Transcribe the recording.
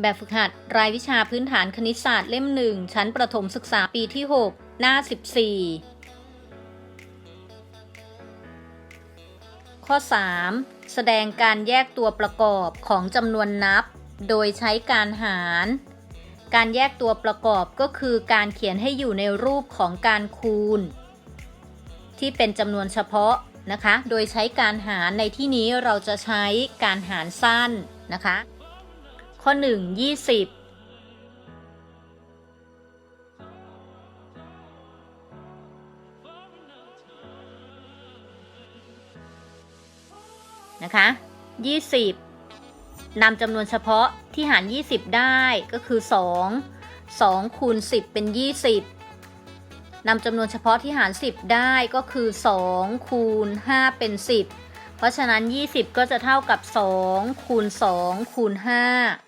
แบบฝึกหัด รายวิชาพื้นฐานคณิตศาสตร์เล่มหนึ่งชั้นประถมศึกษาปีที่ 6 หน้า 14 ข้อ 3 แสดงการแยกตัวประกอบของจำนวนนับ โดยใช้การหาร การแยกตัวประกอบก็คือการเขียนให้อยู่ในรูปของการคูณ ที่เป็นจำนวนเฉพาะนะคะ โดยใช้การหารในที่นี้เราจะใช้การหารสั้นนะคะ ข้อ1 20นะคะ20นำจำนวนเฉพาะที่หาร20ได้ก็คือ2 2คูณ10เป็น20นำจำนวนเฉพาะที่หาร 10 ได้ก็คือ 2 คูณ 5 เป็น 10 เพราะฉะนั้น 20 ก็จะเท่ากับ 2 คูณ 2 คูณ 5